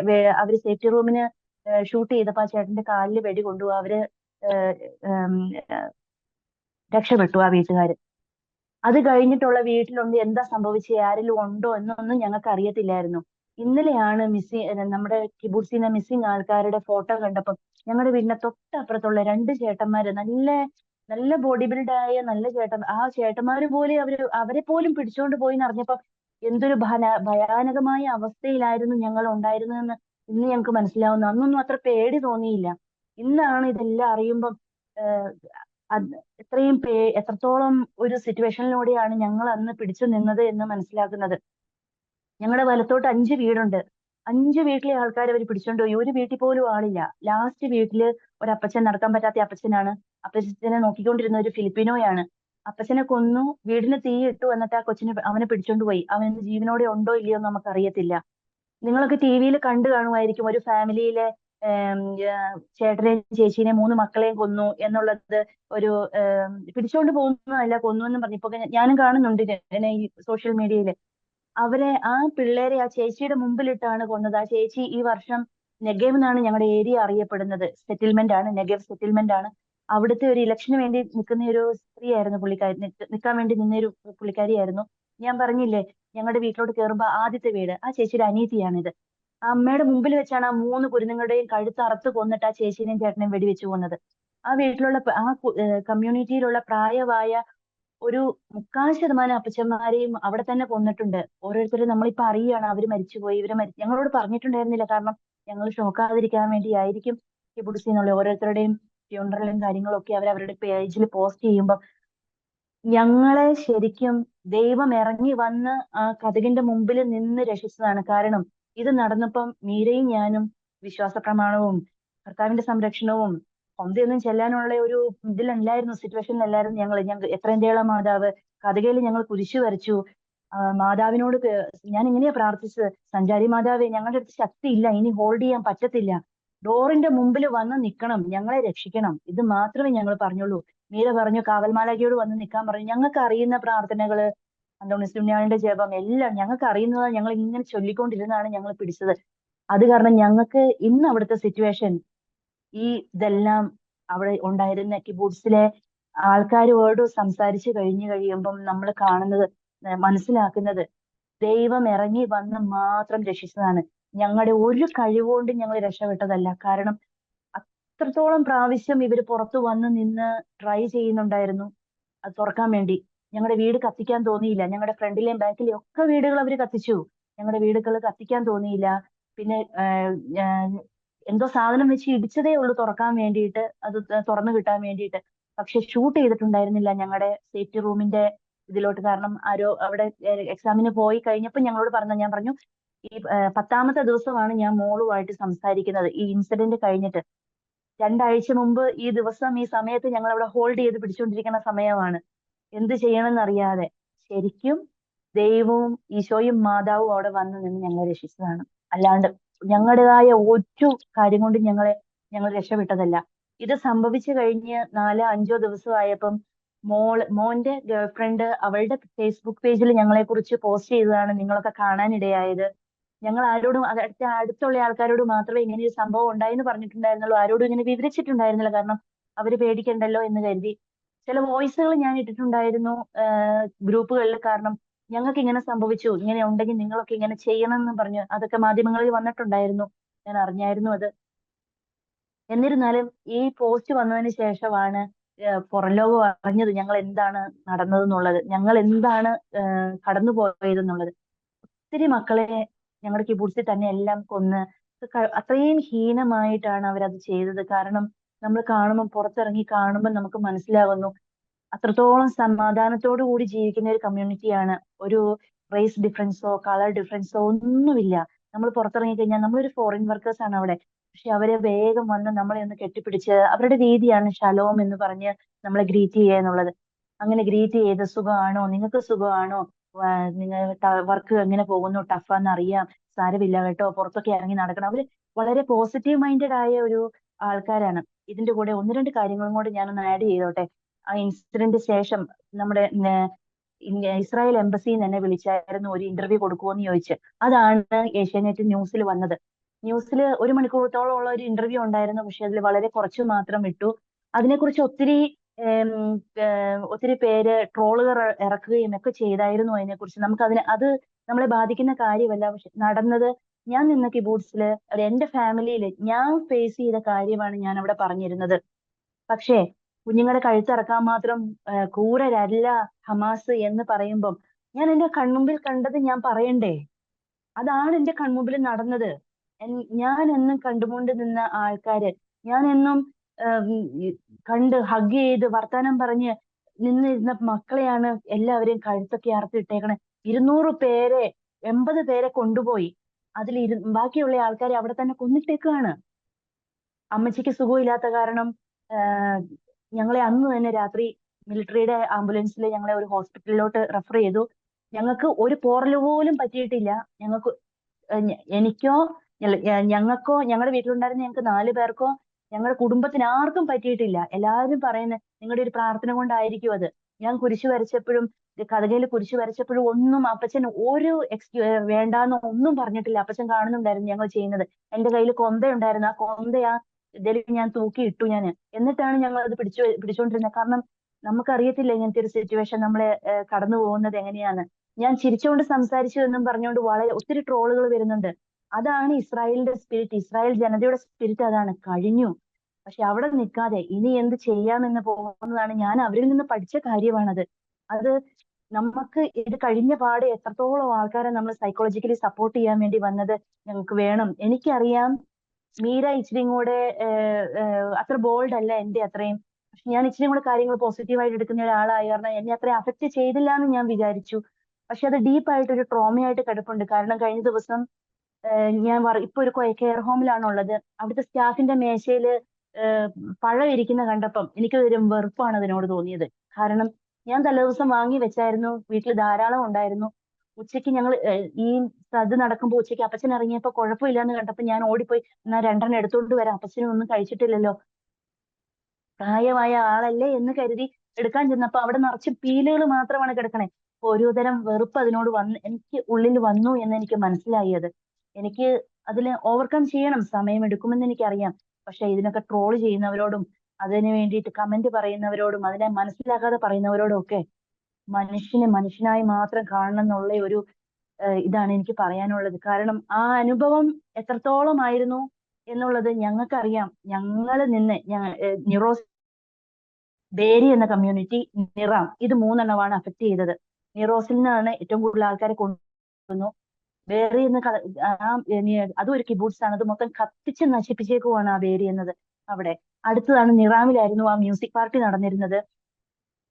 വേ- അവർ സേഫ്റ്റി റൂമിന് ഷൂട്ട് ചെയ്തപ്പോ ആ ചേട്ടന്റെ കാലിൽ വെടി കൊണ്ടു അവർ രക്ഷപ്പെട്ടു ആ വീട്ടുകാര്. അത് കഴിഞ്ഞിട്ടുള്ള വീട്ടിലൊന്നും എന്താ സംഭവിച്ചത്? ആരെങ്കിലും ഉണ്ടോ എന്നൊന്നും ഞങ്ങൾക്ക് അറിയത്തില്ലായിരുന്നു. ഇന്നലെയാണ് മിസ്സിങ് നമ്മുടെ കിബൂട്സിന്ന് മിസ്സിങ് ആൾക്കാരുടെ ഫോട്ടോ കണ്ടപ്പോൾ ഞങ്ങളുടെ വീടിന്റെ തൊട്ടപ്പുറത്തുള്ള രണ്ട് ചേട്ടന്മാര് നല്ല നല്ല ബോഡി ബിൽഡ് ആയ നല്ല ചേട്ടൻ ആ ചേട്ടന്മാര് പോലും അവർ അവരെ പോലും പിടിച്ചോണ്ട് പോയി എന്ന് അറിഞ്ഞപ്പോ എന്തൊരു ഭയാനകമായ അവസ്ഥയിലായിരുന്നു ഞങ്ങൾ ഉണ്ടായിരുന്നതെന്ന് ഇന്ന് ഞങ്ങൾക്ക് മനസ്സിലാവുന്ന അന്നൊന്നും അത്ര പേടി തോന്നിയില്ല. ഇന്നാണ് ഇതെല്ലാം അറിയുമ്പം എത്രയും പേ എത്രത്തോളം ഒരു സിറ്റുവേഷനിലൂടെയാണ് ഞങ്ങൾ അന്ന് പിടിച്ചു നിന്നത് എന്ന് മനസ്സിലാക്കുന്നത്. ഞങ്ങളുടെ വലത്തോട്ട് അഞ്ച് വീടുണ്ട്. അഞ്ച് വീട്ടിലെ ആൾക്കാരെ അവർ പിടിച്ചോണ്ട് പോയി. ഒരു വീട്ടിൽ പോലും ആളില്ല. ലാസ്റ്റ് വീട്ടിൽ ഒരു അപ്പച്ചൻ നടക്കാൻ പറ്റാത്ത അപ്പച്ചനാണ്. അപ്പച്ചനെ നോക്കിക്കൊണ്ടിരുന്ന ഒരു ഫിലിപ്പിനോയാണ്. അപ്പച്ചനെ കൊന്നു. വീടിന് തീ ഇട്ടു എന്നിട്ട് ആ കൊച്ചിനെ അവനെ പിടിച്ചോണ്ട് പോയി. അവൻ ജീവനോടെ ഉണ്ടോ ഇല്ലയോ എന്ന് നമുക്ക് അറിയത്തില്ല നിങ്ങളൊക്കെ ടി വിയിൽ കണ്ടു കാണുമായിരിക്കും. ഒരു ഫാമിലിയിലെ ചേട്ടനെയും ചേച്ചീനെയും മൂന്ന് മക്കളെയും കൊന്നു എന്നുള്ളത് ഒരു പിടിച്ചോണ്ട് പോകുന്നതല്ല കൊന്നു എന്ന് പറഞ്ഞപ്പോ ഞാനും കാണുന്നുണ്ട് ഈ സോഷ്യൽ മീഡിയയിൽ അവരെ ആ പിള്ളേരെ ആ ചേച്ചിയുടെ മുമ്പിലിട്ടാണ് കൊന്നത്. ആ ചേച്ചി ഈ വർഷം നെഗേവ് എന്നാണ് ഞങ്ങളുടെ ഏരിയ അറിയപ്പെടുന്നത്. സെറ്റിൽമെന്റ് ആണ് നെഗേവ് സെറ്റിൽമെന്റ് ആണ്. അവിടുത്തെ ഒരു ഇലക്ഷന് വേണ്ടി നിൽക്കുന്ന ഒരു സ്ത്രീയായിരുന്നു പുള്ളിക്കാരി. നിൽക്കാൻ വേണ്ടി നിന്ന ഒരു പുള്ളിക്കാരിയായിരുന്നു. ഞാൻ പറഞ്ഞില്ലേ ഞങ്ങളുടെ വീട്ടിലോട്ട് കയറുമ്പോൾ ആദ്യത്തെ വീട് ആ ചേച്ചിയുടെ അനീതിയാണിത്. അമ്മയുടെ മുമ്പിൽ വെച്ചാണ് ആ മൂന്ന് കുരുന്നുങ്ങളുടെയും കഴുത്ത് അറുത്ത് കൊന്നിട്ട് ആ ചേച്ചീനെയും ചേട്ടനെയും വെടിവെച്ചു കൊന്നത്. ആ വീട്ടിലുള്ള ആ കമ്മ്യൂണിറ്റിയിലുള്ള പ്രായമായ ഒരു മുക്കാൽ ശതമാനം അപ്പച്ചന്മാരെയും അവിടെ തന്നെ കൊന്നിട്ടുണ്ട്. ഓരോരുത്തരും നമ്മളിപ്പോ അറിയുകയാണ് അവർ മരിച്ചുപോയി ഇവർ മരി ഞങ്ങളോട് പറഞ്ഞിട്ടുണ്ടായിരുന്നില്ല. കാരണം ഞങ്ങൾ ഷോക്കാതിരിക്കാൻ വേണ്ടിയായിരിക്കും കിബുട്സി എന്നുള്ള ഓരോരുത്തരുടെയും ഫ്യൂണറലും കാര്യങ്ങളൊക്കെ അവർ അവരുടെ പേജിൽ പോസ്റ്റ് ചെയ്യുമ്പോൾ ഞങ്ങളെ ശരിക്കും ദൈവം ഇറങ്ങി വന്ന് ആ കഥകിന്റെ മുമ്പിൽ നിന്ന് രക്ഷിച്ചതാണ്. കാരണം ഇത് നടന്നപ്പം മീരയും ഞാനും വിശ്വാസ പ്രമാണവും ഭർത്താവിന്റെ സംരക്ഷണവും ഒന്നും ചെല്ലാനുള്ള ഒരു ഇതിലല്ലായിരുന്നു സിറ്റുവേഷനിലല്ലായിരുന്നു ഞങ്ങൾ. ഞങ്ങൾ എത്രേന്തേള മാതാവ് കഥകയിൽ ഞങ്ങൾ കുരിശു വരച്ചു. മാതാവിനോട് ഞാൻ ഇങ്ങനെയാ പ്രാർത്ഥിച്ചത്? സഞ്ചാരി മാതാവേ ഞങ്ങളുടെ അടുത്ത് ശക്തിയില്ല ഇനി ഹോൾഡ് ചെയ്യാൻ പറ്റത്തില്ല. ഡോറിന്റെ മുമ്പിൽ വന്ന് നിൽക്കണം ഞങ്ങളെ രക്ഷിക്കണം. ഇത് മാത്രമേ ഞങ്ങൾ പറഞ്ഞുള്ളൂ. മീര പറഞ്ഞു കാവൽമാലാജിയോട് വന്ന് നിൽക്കാൻ പറഞ്ഞു. ഞങ്ങൾക്ക് അറിയുന്ന പ്രാർത്ഥനകൾ അന്തോണിസ് പുണ്യാളിന്റെ ജപം എല്ലാം ഞങ്ങൾക്ക് അറിയുന്നത് ഞങ്ങൾ ഇങ്ങനെ ചൊല്ലിക്കൊണ്ടിരുന്നാണ് ഞങ്ങൾ പിടിച്ചത്. അത് കാരണം ഞങ്ങൾക്ക് ഇന്ന് അവിടുത്തെ സിറ്റുവേഷൻ ഈ ഇതെല്ലാം അവിടെ ഉണ്ടായിരുന്ന കിബൂട്സിലെ ആൾക്കാരോട് സംസാരിച്ചു കഴിഞ്ഞു കഴിയുമ്പം നമ്മൾ കാണുന്നത് മനസ്സിലാക്കുന്നത് ദൈവം ഇറങ്ങി വന്ന് മാത്രം രക്ഷിച്ചതാണ്. ഞങ്ങളുടെ ഒരു കഴിവുകൊണ്ട് ഞങ്ങൾ രക്ഷപ്പെട്ടതല്ല. കാരണം അത്രത്തോളം പ്രാവശ്യം ഇവർ പുറത്തു വന്ന് നിന്ന് ട്രൈ ചെയ്യുന്നുണ്ടായിരുന്നു? അത് തുറക്കാൻ വേണ്ടി. ഞങ്ങളുടെ വീട് കത്തിക്കാൻ തോന്നിയില്ല. ഞങ്ങളുടെ ഫ്രണ്ടിലെയും ബാക്കിലെയും ഒക്കെ വീടുകൾ അവർ കത്തിച്ചു. ഞങ്ങളുടെ വീടുകൾ കത്തിക്കാൻ തോന്നിയില്ല. പിന്നെ എന്തോ സാധനം വെച്ച് ഇടിച്ചതേ ഉള്ളൂ തുറക്കാൻ വേണ്ടിയിട്ട്. അത് തുറന്നു കിട്ടാൻ വേണ്ടിയിട്ട്. പക്ഷെ ഷൂട്ട് ചെയ്തിട്ടുണ്ടായിരുന്നില്ല ഞങ്ങളുടെ സേഫ്റ്റി റൂമിന്റെ ഇതിലോട്ട്. കാരണം ആരോ അവിടെ എക്സാമിന് പോയി കഴിഞ്ഞപ്പോൾ ഞങ്ങളോട് പറഞ്ഞ ഞാൻ പറഞ്ഞു ഈ പത്താമത്തെ ദിവസമാണ് ഞാൻ മോളുമായിട്ട് സംസാരിക്കുന്നത്. ഈ ഇൻസിഡന്റ് കഴിഞ്ഞിട്ട്. രണ്ടാഴ്ച മുമ്പ് ഈ ദിവസം ഈ സമയത്ത് ഞങ്ങൾ അവിടെ ഹോൾഡ് ചെയ്ത് പിടിച്ചുകൊണ്ടിരിക്കുന്ന സമയമാണ്. എന്ത് ചെയ്യണമെന്ന് അറിയാതെ ശരിക്കും ദൈവവും ഈശോയും മാതാവും അവിടെ വന്ന് നിന്ന് ഞങ്ങളെ രക്ഷിച്ചതാണ്. അല്ലാണ്ട് ഞങ്ങളുടേതായ ഒരു കാര്യം കൊണ്ട് ഞങ്ങളെ ഞങ്ങൾ രക്ഷപ്പെട്ടതല്ല. ഇത് സംഭവിച്ചു കഴിഞ്ഞ് നാലോ അഞ്ചോ ദിവസമായപ്പം മോൾ മോന്റെ ഗേൾഫ്രണ്ട് അവളുടെ ഫേസ്ബുക്ക് പേജിൽ ഞങ്ങളെ കുറിച്ച് പോസ്റ്റ് ചെയ്തതാണ് നിങ്ങളൊക്കെ കാണാനിടയായത്. ഞങ്ങൾ ആരോടും അടുത്ത അടുത്തുള്ള ആൾക്കാരോട് മാത്രമേ ഇങ്ങനെ ഒരു സംഭവം ഉണ്ടായെന്ന് പറഞ്ഞിട്ടുണ്ടായിരുന്നുള്ളൂ. ആരോടും ഇങ്ങനെ വിവരിച്ചിട്ടുണ്ടായിരുന്നില്ല. കാരണം അവർ പേടിക്കണ്ടല്ലോ എന്ന് കരുതി. ചില വോയിസുകൾ ഞാൻ ഇട്ടിട്ടുണ്ടായിരുന്നു ഗ്രൂപ്പുകളിൽ. കാരണം ഞങ്ങൾക്ക് ഇങ്ങനെ സംഭവിച്ചു. ഇങ്ങനെ ഉണ്ടെങ്കിൽ നിങ്ങളൊക്കെ ഇങ്ങനെ ചെയ്യണം എന്ന് പറഞ്ഞു. അതൊക്കെ മാധ്യമങ്ങളിൽ വന്നിട്ടുണ്ടായിരുന്നു. ഞാൻ അറിഞ്ഞായിരുന്നു അത്. എന്നിരുന്നാലും ഈ പോസ്റ്റ് വന്നതിന് ശേഷമാണ് പുറം ലോകം അറിഞ്ഞത് ഞങ്ങൾ എന്താണ് നടന്നതെന്നുള്ളത്. ഞങ്ങൾ എന്താണ് കടന്നു പോയതെന്നുള്ളത് ഒത്തിരി മക്കളെ ഞങ്ങളുടെ കിബൂട്സിൽ തന്നെ എല്ലാം കൊന്ന് അത്രയും ഹീനമായിട്ടാണ് അവരത് ചെയ്തത്. കാരണം നമ്മൾ കാണുമ്പോൾ പുറത്തിറങ്ങി കാണുമ്പോൾ നമുക്ക് മനസ്സിലാകുന്നു അത്രത്തോളം സമാധാനത്തോടു കൂടി ജീവിക്കുന്ന ഒരു കമ്മ്യൂണിറ്റിയാണ് ഒരു റേസ് ഡിഫറൻസോ കളർ ഡിഫറൻസോ ഒന്നുമില്ല. നമ്മൾ പുറത്തിറങ്ങി കഴിഞ്ഞാൽ നമ്മളൊരു ഫോറിൻ വർക്കേഴ്സ് ആണ് അവിടെ. പക്ഷെ അവരെ വേഗം വന്ന് നമ്മളെ ഒന്ന് കെട്ടിപ്പിടിച്ച് അവരുടെ രീതിയാണ് ശലോം എന്ന് പറഞ്ഞ് നമ്മളെ ഗ്രീറ്റ് ചെയ്യുക എന്നുള്ളത്. അങ്ങനെ ഗ്രീറ്റ് ചെയ്ത് സുഖമാണോ നിങ്ങൾക്ക് സുഖമാണോ നിങ്ങൾ വർക്ക് എങ്ങനെ പോകുന്നു? ടഫാന്ന് അറിയാം. സാരമില്ല കേട്ടോ. പുറത്തൊക്കെ ഇറങ്ങി നടക്കണം. അവർ വളരെ പോസിറ്റീവ് മൈൻഡഡ് ആയ ഒരു ആൾക്കാരാണ്. ഇതിന്റെ കൂടെ ഒന്ന് രണ്ട് കാര്യങ്ങളും കൂടെ ഞാനൊന്ന് ആഡ് ചെയ്തോട്ടെ. ആ ഇൻസിഡന്റ് ശേഷം നമ്മുടെ ഇസ്രായേൽ എംബസിന്ന് എന്നെ വിളിച്ചായിരുന്നു ഒരു ഇന്റർവ്യൂ കൊടുക്കുമെന്ന് ചോദിച്ച്. അതാണ് ഏഷ്യാനെറ്റ് ന്യൂസിൽ വന്നത്. ന്യൂസിൽ ഒരു മണിക്കൂറത്തോളം ഉള്ള ഒരു ഇന്റർവ്യൂ ഉണ്ടായിരുന്നു. പക്ഷെ അതിൽ വളരെ കുറച്ച് മാത്രം ഇട്ടു. അതിനെക്കുറിച്ച് ഒത്തിരി ഒത്തിരി പേര് ട്രോളുകൾ ഇറക്കുകയും ഒക്കെ ചെയ്തായിരുന്നു അതിനെക്കുറിച്ച്. നമുക്ക് അതിനെ അത് നമ്മളെ ബാധിക്കുന്ന കാര്യമല്ല. പക്ഷെ നടന്നത് ഞാൻ നിന്ന കിബൂട്ട്സിൽ എന്റെ ഫാമിലിയിൽ ഞാൻ ഫേസ് ചെയ്ത കാര്യമാണ് ഞാൻ അവിടെ പറഞ്ഞിരുന്നത്. പക്ഷേ കുഞ്ഞുങ്ങളെ കഴുത്തിറക്കാൻ മാത്രം ക്രൂരരല്ല ഹമാസ് എന്ന് പറയുമ്പം ഞാൻ എന്റെ കൺമുമ്പിൽ കണ്ടത് ഞാൻ പറയണ്ടേ? അതാണ് എന്റെ കൺമുമ്പിൽ നടന്നത്. ഞാൻ എന്നും കണ്ടുകൊണ്ട് നിന്ന ആൾക്കാര് ഞാൻ എന്നും കണ്ട് ഹഗ് ചെയ്ത് വർത്താനം പറഞ്ഞ് നിന്നിരുന്ന മക്കളെയാണ് എല്ലാവരെയും കഴുത്തൊക്കെ അറുത്തിട്ടേക്കണേ ഇരുന്നൂറ് പേരെ എൺപത് പേരെ കൊണ്ടുപോയി. അതിൽ ഇരു ബാക്കിയുള്ള ആൾക്കാരെ അവിടെ തന്നെ കൊന്നിട്ടേക്കാണ് അമ്മച്ചിക്ക് സുഖമില്ലാത്ത കാരണം ഞങ്ങളെ അന്ന് തന്നെ രാത്രി മിലിറ്ററിയുടെ ആംബുലൻസിൽ ഞങ്ങളെ ഒരു ഹോസ്പിറ്റലിലോട്ട് റെഫർ ചെയ്തു. ഞങ്ങൾക്ക് ഒരു പോറൽ പോലും പറ്റിയിട്ടില്ല. ഞങ്ങൾക്ക് എനിക്കോ ഞങ്ങൾക്കോ ഞങ്ങളുടെ വീട്ടിലുണ്ടായിരുന്ന ഞങ്ങൾക്ക് നാല് പേർക്കോ ഞങ്ങളുടെ കുടുംബത്തിന് ആർക്കും പറ്റിയിട്ടില്ല. എല്ലാവരും പറയുന്ന നിങ്ങളുടെ ഒരു പ്രാർത്ഥന കൊണ്ടായിരിക്കും അത്. ഞാൻ കുരിശു വരച്ചപ്പോഴും കഥകയിൽ കുരിശു വരച്ചപ്പോഴും ഒന്നും അപ്പച്ചൻ ഒരു എക്സ്ക്യൂ വേണ്ടാന്ന് ഒന്നും പറഞ്ഞിട്ടില്ല. അപ്പച്ചൻ കാണുന്നുണ്ടായിരുന്നു ഞങ്ങൾ ചെയ്യുന്നത്. എന്റെ കയ്യിൽ കൊന്ത ഉണ്ടായിരുന്നു ആ കൊന്ത ആ ഇതിൽ ഞാൻ തൂക്കി ഇട്ടു ഞാൻ എന്നിട്ടാണ് ഞങ്ങൾ അത് പിടിച്ചു പിടിച്ചുകൊണ്ടിരുന്നത് കാരണം നമുക്കറിയത്തില്ല ഇങ്ങനത്തെ ഒരു സിറ്റുവേഷൻ നമ്മളെ കടന്നു പോകുന്നത് എങ്ങനെയാണ് ഞാൻ ചിരിച്ചുകൊണ്ട് സംസാരിച്ചു എന്നും പറഞ്ഞുകൊണ്ട് വളരെ ഒത്തിരി ട്രോളുകൾ വരുന്നുണ്ട്. അതാണ് ഇസ്രായേലിന്റെ സ്പിരിറ്റ് ഇസ്രായേൽ ജനതയുടെ സ്പിരിറ്റ് അതാണ്. കഴിഞ്ഞു. പക്ഷെ അവിടെ നിൽക്കാതെ ഇനി എന്ത് ചെയ്യാമെന്ന് പോകുന്നതാണ് ഞാൻ അവരിൽ നിന്ന് പഠിച്ച കാര്യമാണത്. അത് നമുക്ക് ഇത് കഴിഞ്ഞ പാട് എത്രത്തോളം ആൾക്കാരെ നമ്മൾ സൈക്കോളജിക്കലി സപ്പോർട്ട് ചെയ്യാൻ വേണ്ടി വന്നത് ഞങ്ങൾക്ക് വേണം. എനിക്കറിയാം മീര ഇച്ചിരിയും കൂടെ അത്ര ബോൾഡ് അല്ല എന്റെ അത്രയും. പക്ഷെ ഞാൻ ഇച്ചിരി കൂടെ കാര്യങ്ങൾ പോസിറ്റീവായിട്ട് എടുക്കുന്ന ഒരാളായ കാരണം എന്നെ അത്രയും അഫക്റ്റ് ചെയ്തില്ല എന്ന് ഞാൻ വിചാരിച്ചു. പക്ഷെ അത് ഡീപ്പായിട്ട് ഒരു ട്രോമയായിട്ട് കിടപ്പുണ്ട്. കാരണം കഴിഞ്ഞ ദിവസം ഞാൻ ഇപ്പൊ ഒരു കെയർ ഹോമിലാണുള്ളത് അവിടുത്തെ സ്റ്റാഫിന്റെ മേശയിൽ പഴം ഇരിക്കുന്ന കണ്ടപ്പം എനിക്ക് ഒരു വെറുപ്പാണ് അതിനോട് തോന്നിയത്. കാരണം ഞാൻ തലേദിവസം വാങ്ങി വെച്ചായിരുന്നു വീട്ടിൽ ധാരാളം ഉണ്ടായിരുന്നു. ഉച്ചയ്ക്ക് ഞങ്ങൾ ഈ ഇത് നടക്കുമ്പോൾ ഉച്ചയ്ക്ക് അപ്പച്ചൻ കുഴപ്പമില്ല എന്ന് കണ്ടപ്പോൾ ഞാൻ ഓടിപ്പോയി എന്നാ രണ്ടെണ്ണം എടുത്തുകൊണ്ട് വരാം അപ്പച്ചനും ഒന്നും കഴിച്ചിട്ടില്ലല്ലോ. പ്രായമായ ആളല്ലേ എന്ന് കരുതി എടുക്കാൻ ചെന്നപ്പോൾ അവിടെ നിറച്ച് പീലുകൾ മാത്രമാണ് കിടക്കണേ. ഓരോ തരം വെറുപ്പ് അതിനോട് വന്ന് എനിക്ക് ഉള്ളിൽ വന്നു എന്ന് എനിക്ക് മനസ്സിലായി അത്. എനിക്ക് അതിൽ ഓവർകം ചെയ്യണം സമയം സമയമെടുക്കുമെന്ന് എനിക്കറിയാം. പക്ഷെ ഇതിനൊക്കെ ട്രോൾ ചെയ്യുന്നവരോടും അതിന് വേണ്ടിയിട്ട് കമന്റ് പറയുന്നവരോടും അതിനെ മനസ്സിലാക്കാതെ പറയുന്നവരോടും ഒക്കെ മനുഷ്യനെ മനുഷ്യനായി മാത്രം കാണണം എന്നുള്ള ഒരു ഇതാണ് എനിക്ക് പറയാനുള്ളത്. കാരണം ആ അനുഭവം എത്രത്തോളം ആയിരുന്നു എന്നുള്ളത് ഞങ്ങൾക്കറിയാം. ഞങ്ങൾ നിന്ന് ന്യൂറോസ് ബേരി എന്ന കമ്മ്യൂണിറ്റി നിറാം ഇത് മൂന്നെണ്ണമാണ് അഫക്ട് ചെയ്തത്. നിറോസിൽ നിന്നാണ് ഏറ്റവും കൂടുതൽ ആൾക്കാരെ കൊണ്ടുവന്നു. ബേറി എന്ന അതും ഒരു കിബൂട്സ് ആണ്. അത് മൊത്തം കത്തിച്ച് നശിപ്പിച്ചേക്കുവാണ് ആ വേരി എന്നത് അവിടെ. അടുത്തതാണ് നിറാമിലായിരുന്നു ആ മ്യൂസിക് പാർട്ടി നടന്നിരുന്നത്.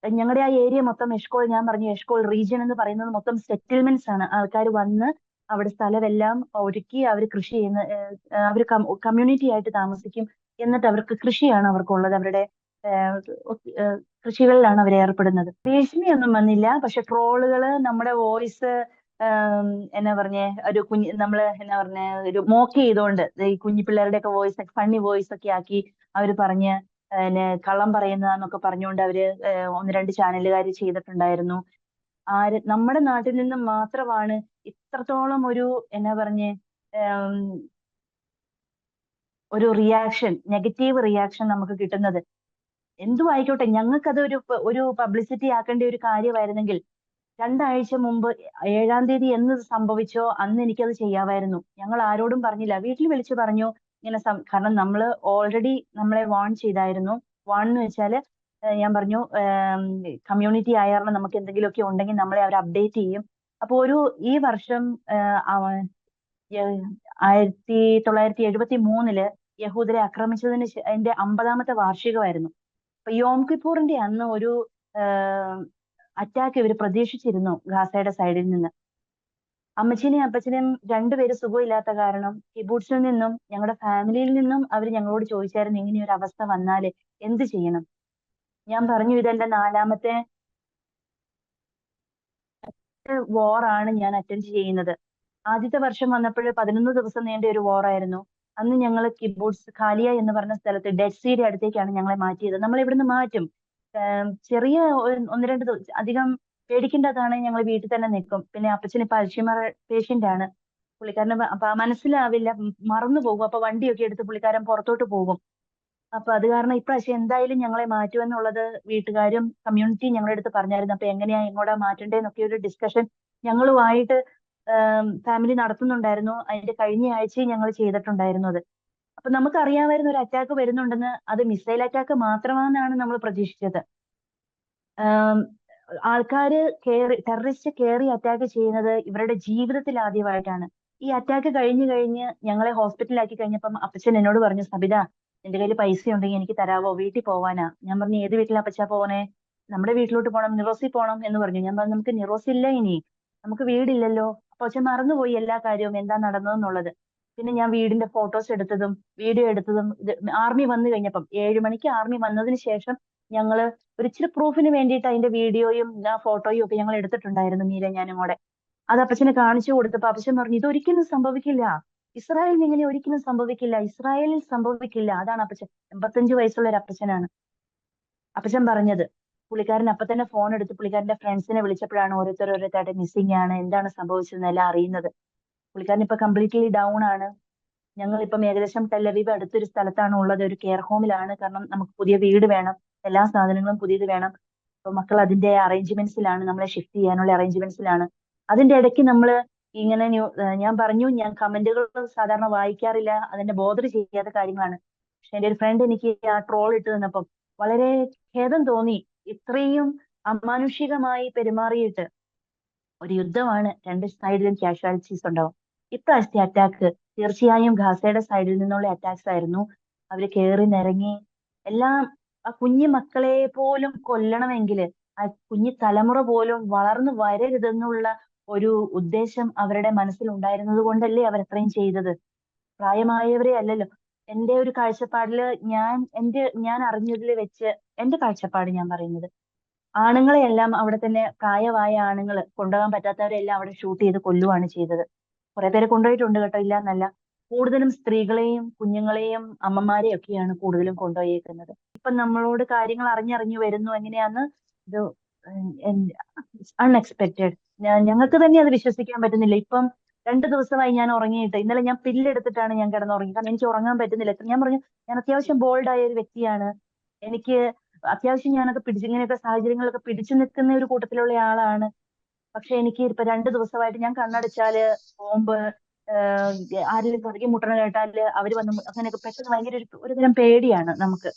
ഞങ്ങളുടെ ആ ഏരിയ മൊത്തം എഷ്കോൾ ഞാൻ പറഞ്ഞു എഷ്കോൾ റീജിയൻ എന്ന് പറയുന്നത് മൊത്തം സെറ്റിൽമെന്റ്സ് ആണ്. ആൾക്കാർ വന്ന് അവിടെ സ്ഥലമെല്ലാം ഒരുക്കി അവർ കൃഷി ചെയ്യുന്ന അവർ കമ്മ്യൂണിറ്റി ആയിട്ട് താമസിക്കും. എന്നിട്ട് അവർക്ക് കൃഷിയാണ് അവർക്കുള്ളത്. അവരുടെ കൃഷികളിലാണ് അവർ ഏർപ്പെടുന്നത്. ഭീഷണിയൊന്നും വന്നില്ല. പക്ഷെ ട്രോളുകൾ നമ്മുടെ വോയിസ് എന്നാ പറഞ്ഞേ ഒരു കുഞ്ഞ് നമ്മൾ എന്നാ പറഞ്ഞ ഒരു മോക്ക് ചെയ്തോണ്ട് ഈ കുഞ്ഞു പിള്ളേരുടെ ഒക്കെ വോയിസ് ഒക്കെ ഫണ്ണി വോയിസ് ഒക്കെ ആക്കി അവർ പറഞ്ഞ് പിന്നെ കള്ളം പറയുന്നതാന്നൊക്കെ പറഞ്ഞുകൊണ്ട് അവർ ഒന്ന് രണ്ട് ചാനലുകാർ ചെയ്തിട്ടുണ്ടായിരുന്നു. ആര് നമ്മുടെ നാട്ടിൽ നിന്ന് മാത്രമാണ് ഇത്രത്തോളം ഒരു എന്നാ പറഞ്ഞേ ഒരു റിയാക്ഷൻ നെഗറ്റീവ് റിയാക്ഷൻ നമുക്ക് കിട്ടുന്നത്. എന്തു ആയിക്കോട്ടെ ഞങ്ങൾക്കത് ഒരു ഒരു പബ്ലിസിറ്റി ആക്കേണ്ട ഒരു കാര്യമായിരുന്നെങ്കിൽ രണ്ടാഴ്ച മുമ്പ് ഏഴാം തീയതി എന്ന് സംഭവിച്ചോ അന്ന് എനിക്കത് ചെയ്യാമായിരുന്നു. ഞങ്ങൾ ആരോടും പറഞ്ഞില്ല. വീട്ടിൽ വിളിച്ചു പറഞ്ഞു. ഇങ്ങനെ കാരണം നമ്മൾ ഓൾറെഡി നമ്മളെ വാൺ ചെയ്തായിരുന്നു. വാൺ എന്ന് വെച്ചാൽ ഞാൻ പറഞ്ഞു കമ്മ്യൂണിറ്റി ആയ കാരണം നമുക്ക് എന്തെങ്കിലുമൊക്കെ ഉണ്ടെങ്കിൽ നമ്മളെ അവർ അപ്ഡേറ്റ് ചെയ്യും. അപ്പോൾ ഒരു ഈ വർഷം ആയിരത്തി തൊള്ളായിരത്തി എഴുപത്തി മൂന്നിൽ യഹൂദരെ ആക്രമിച്ചതിന് അതിന്റെ അമ്പതാമത്തെ വാർഷികമായിരുന്നു. അപ്പൊ യോം കിപ്പൂറിന്റെ അന്ന് ഒരു അറ്റാക്ക് ഇവർ പ്രതീക്ഷിച്ചിരുന്നു ഗാസയുടെ സൈഡിൽ നിന്ന്. അമ്മച്ചിനെയും അപ്പച്ചനെയും രണ്ടുപേരും സുഖമില്ലാത്ത കാരണം കിബൂട്സിൽ നിന്നും ഞങ്ങളുടെ ഫാമിലിയിൽ നിന്നും അവർ ഞങ്ങളോട് ചോദിച്ചായിരുന്നു ഇങ്ങനെ ഒരു അവസ്ഥ വന്നാൽ എന്ത് ചെയ്യണം? ഞാൻ പറഞ്ഞു ഇതെന്റെ നാലാമത്തെ വാറാണ് ഞാൻ അറ്റൻഡ് ചെയ്യുന്നത്. ആദ്യത്തെ വർഷം വന്നപ്പോൾ പതിനൊന്ന് ദിവസം നീണ്ട ഒരു വാറായിരുന്നു അന്ന് ഞങ്ങൾ കിബൂട്സ് ഖാലിയ എന്ന് പറഞ്ഞ സ്ഥലത്ത് ഡെഡ് സീയുടെ അടുത്തേക്കാണ് ഞങ്ങളെ മാറ്റിയത്. നമ്മൾ ഇവിടുന്ന് മാറ്റും? ചെറിയ ഒന്ന് രണ്ട് അധികം പേടിക്കേണ്ടതാണ് ഞങ്ങൾ വീട്ടിൽ തന്നെ നിൽക്കും പിന്നെ അപ്പച്ചന് ഇപ്പൊ അൽഷിമർ പേഷ്യന്റ് ആണ്. പുള്ളിക്കാരന് അപ്പൊ മനസ്സിലാവില്ല. മറന്നു പോകും. അപ്പൊ വണ്ടിയൊക്കെ എടുത്ത് പുള്ളിക്കാരൻ പുറത്തോട്ട് പോകും. അപ്പൊ അത് കാരണം ഇപ്രാവശ്യം എന്തായാലും ഞങ്ങളെ മാറ്റുമെന്നുള്ളത് വീട്ടുകാരും കമ്മ്യൂണിറ്റിയും ഞങ്ങളുടെ അടുത്ത് പറഞ്ഞായിരുന്നു. അപ്പൊ എങ്ങനെയാ എങ്ങോട്ടാ മാറ്റണ്ടേന്നൊക്കെ ഒരു ഡിസ്കഷൻ ഞങ്ങളുമായിട്ട് ഫാമിലി നടത്തുന്നുണ്ടായിരുന്നു. അതിന്റെ കഴിഞ്ഞ ആഴ്ചയും ഞങ്ങൾ ചെയ്തിട്ടുണ്ടായിരുന്നു അത് അപ്പൊ നമുക്ക് അറിയാമായിരുന്നു ഒരു അറ്റാക്ക് വരുന്നുണ്ടെന്ന് അത് മിസൈൽ അറ്റാക്ക് മാത്രമാണെന്നാണ് നമ്മൾ പ്രതീക്ഷിച്ചത്. ആൾക്കാര് കേറി ടെററിസ്റ്റ് കയറി അറ്റാക്ക് ചെയ്യുന്നത് ഇവരുടെ ജീവിതത്തിൽ ആദ്യമായിട്ടാണ്. ഈ അറ്റാക്ക് കഴിഞ്ഞു കഴിഞ്ഞ് ഞങ്ങളെ ഹോസ്പിറ്റലിലാക്കി കഴിഞ്ഞപ്പം അപ്പച്ചൻ എന്നോട് പറഞ്ഞു സബിത എന്റെ കയ്യിൽ പൈസ ഉണ്ടെങ്കിൽ എനിക്ക് തരാവോ? വീട്ടിൽ പോവാനാ. ഞാൻ പറഞ്ഞു ഏത് വീട്ടിലാ അപ്പച്ചാ പോണേ? നമ്മുടെ വീട്ടിലോട്ട് പോണം നിറോസിൽ പോണം എന്ന് പറഞ്ഞു. ഞാൻ പറഞ്ഞു നമുക്ക് നിറോസില്ല ഇനി. നമുക്ക് വീടില്ലല്ലോ. അപ്പൊ അച്ഛൻ മറന്നുപോയി എല്ലാ കാര്യവും എന്താ നടന്നതെന്നുള്ളത്. പിന്നെ ഞാൻ വീടിന്റെ ഫോട്ടോസ് എടുത്തതും വീഡിയോ എടുത്തതും ഇത് ആർമി വന്നു കഴിഞ്ഞപ്പം ഏഴു മണിക്ക് ആർമി വന്നതിന് ശേഷം ഞങ്ങൾ ഒരു ഇച്ചിരി പ്രൂഫിന് വേണ്ടിയിട്ട് അതിന്റെ വീഡിയോയും ആ ഫോട്ടോയും ഒക്കെ ഞങ്ങൾ എടുത്തിട്ടുണ്ടായിരുന്നു മീര ഞാനും കൂടെ അത് അപ്പച്ചനെ കാണിച്ചു കൊടുത്തപ്പോ അപ്പച്ചൻ പറഞ്ഞു ഇത് ഒരിക്കലും സംഭവിക്കില്ല. ഇസ്രായേലിൽ ഇങ്ങനെ ഒരിക്കലും സംഭവിക്കില്ല. ഇസ്രായേലിൽ സംഭവിക്കില്ല. അതാണ് അപ്പച്ചൻ എൺപത്തഞ്ച് വയസ്സുള്ള ഒരു അപ്പച്ചനാണ്. അപ്പച്ചൻ പറഞ്ഞത് പുള്ളിക്കാരൻ അപ്പൊ തന്നെ ഫോൺ എടുത്ത് പുള്ളിക്കാരന്റെ ഫ്രണ്ട്സിനെ വിളിച്ചപ്പോഴാണ് ഓരോരുത്തർ ഓരോരുത്തരായിട്ട് മിസ്സിംഗ് ആണ്. എന്താണ് സംഭവിച്ചതെന്ന് എല്ലാം അറിയുന്നത്. പുള്ളിക്കാരൻ ഇപ്പൊ കംപ്ലീറ്റ്ലി ഡൗൺ ആണ്. ഞങ്ങൾ ഇപ്പം ഏകദേശം ടെല്ലവീവ് അടുത്തൊരു സ്ഥലത്താണ് ഉള്ളത്. ഒരു കെയർ ഹോമിലാണ് കാരണം നമുക്ക് പുതിയ വീട് വേണം. എല്ലാ സാധനങ്ങളും പുതിയത് വേണം. അപ്പൊ മക്കൾ അതിന്റെ അറേഞ്ച്മെന്റ്സിലാണ് നമ്മളെ ഷിഫ്റ്റ് ചെയ്യാനുള്ള അറേഞ്ച്മെന്റ്സിലാണ് അതിന്റെ ഇടയ്ക്ക് നമ്മൾ ഇങ്ങനെ ഞാൻ പറഞ്ഞു ഞാൻ കമന്റുകൾ സാധാരണ വായിക്കാറില്ല. അതിന്റെ ബോധർ ചെയ്യാത്ത കാര്യങ്ങളാണ്. പക്ഷെ എന്റെ ഒരു ഫ്രണ്ട് എനിക്ക് ആ ട്രോൾ ഇട്ട് തന്നപ്പം വളരെ ഖേദം തോന്നി. ഇത്രയും അമാനുഷികമായി പെരുമാറിയിട്ട്. ഒരു യുദ്ധമാണ്. രണ്ട് സൈഡിലും ക്യാഷ്വാലിറ്റീസ് ഉണ്ടാവും. ഇപ്രാവശ്യത്തെ അറ്റാക്ക് തീർച്ചയായും ഗാസയുടെ സൈഡിൽ നിന്നുള്ള അറ്റാക്സ് ആയിരുന്നു. അവർ കയറി നിരങ്ങി. എല്ലാം ആ കുഞ്ഞു മക്കളെ പോലും കൊല്ലണമെങ്കിൽ ആ കുഞ്ഞു തലമുറ പോലും വളർന്നു വരരുതെന്നുള്ള ഒരു ഉദ്ദേശം അവരുടെ മനസ്സിൽ ഉണ്ടായിരുന്നത് കൊണ്ടല്ലേ അവർ അത്രയും ചെയ്തത്. പ്രായമായവരെ അല്ലല്ലോ. എന്റെ ഒരു കാഴ്ചപ്പാടിൽ ഞാൻ എന്റെ ഞാൻ അറിഞ്ഞതിൽ വെച്ച് എന്റെ കാഴ്ചപ്പാട് ഞാൻ പറയുന്നത്. ആണുങ്ങളെ എല്ലാം അവിടെ തന്നെ പ്രായമായ ആണുങ്ങൾ കൊണ്ടുപോകാൻ പറ്റാത്തവരെല്ലാം അവിടെ ഷൂട്ട് ചെയ്ത് കൊല്ലുവാണ് ചെയ്തത്. കുറെ പേരെ കൊണ്ടുപോയിട്ടുണ്ട് കേട്ടോ ഇല്ല എന്നല്ല കൂടുതലും സ്ത്രീകളെയും കുഞ്ഞുങ്ങളെയും അമ്മമാരെയും ഒക്കെയാണ് കൂടുതലും കൊണ്ടുപോയേക്കുന്നത്. ഇപ്പൊ നമ്മളോട് കാര്യങ്ങൾ അറിഞ്ഞറിഞ്ഞു വരുന്നു എങ്ങനെയാന്ന് ഇത് അൺഎക്സ്പെക്റ്റഡ് ഞങ്ങൾക്ക് തന്നെ അത് വിശ്വസിക്കാൻ പറ്റുന്നില്ല. ഇപ്പം രണ്ടു ദിവസമായി ഞാൻ ഉറങ്ങിയിട്ട് ഇന്നലെ ഞാൻ പില്ലെടുത്തിട്ടാണ് ഞാൻ കിടന്നുറങ്ങി. കാരണം എനിക്ക് ഉറങ്ങാൻ പറ്റുന്നില്ല. ഞാൻ പറഞ്ഞു ഞാൻ അത്യാവശ്യം ബോൾഡ് ആയ ഒരു വ്യക്തിയാണ്. എനിക്ക് അത്യാവശ്യം ഞാനൊക്കെ പിടിച്ച് ഇങ്ങനെയൊക്കെ സാഹചര്യങ്ങളൊക്കെ പിടിച്ചു നിൽക്കുന്ന ഒരു കൂട്ടത്തിലുള്ള ആളാണ്. പക്ഷെ എനിക്ക് ഇപ്പൊ രണ്ടു ദിവസമായിട്ട് ഞാൻ കണ്ണടച്ചാൽ ബോംബ് ആരെങ്കിലും പുറകെ മുട്ടണ കേട്ടാൽ അവർ വന്ന് അങ്ങനെയൊക്കെ പെട്ടെന്ന് ഭയങ്കര ഒരു ഒരുതരം പേടിയാണ് നമുക്ക്.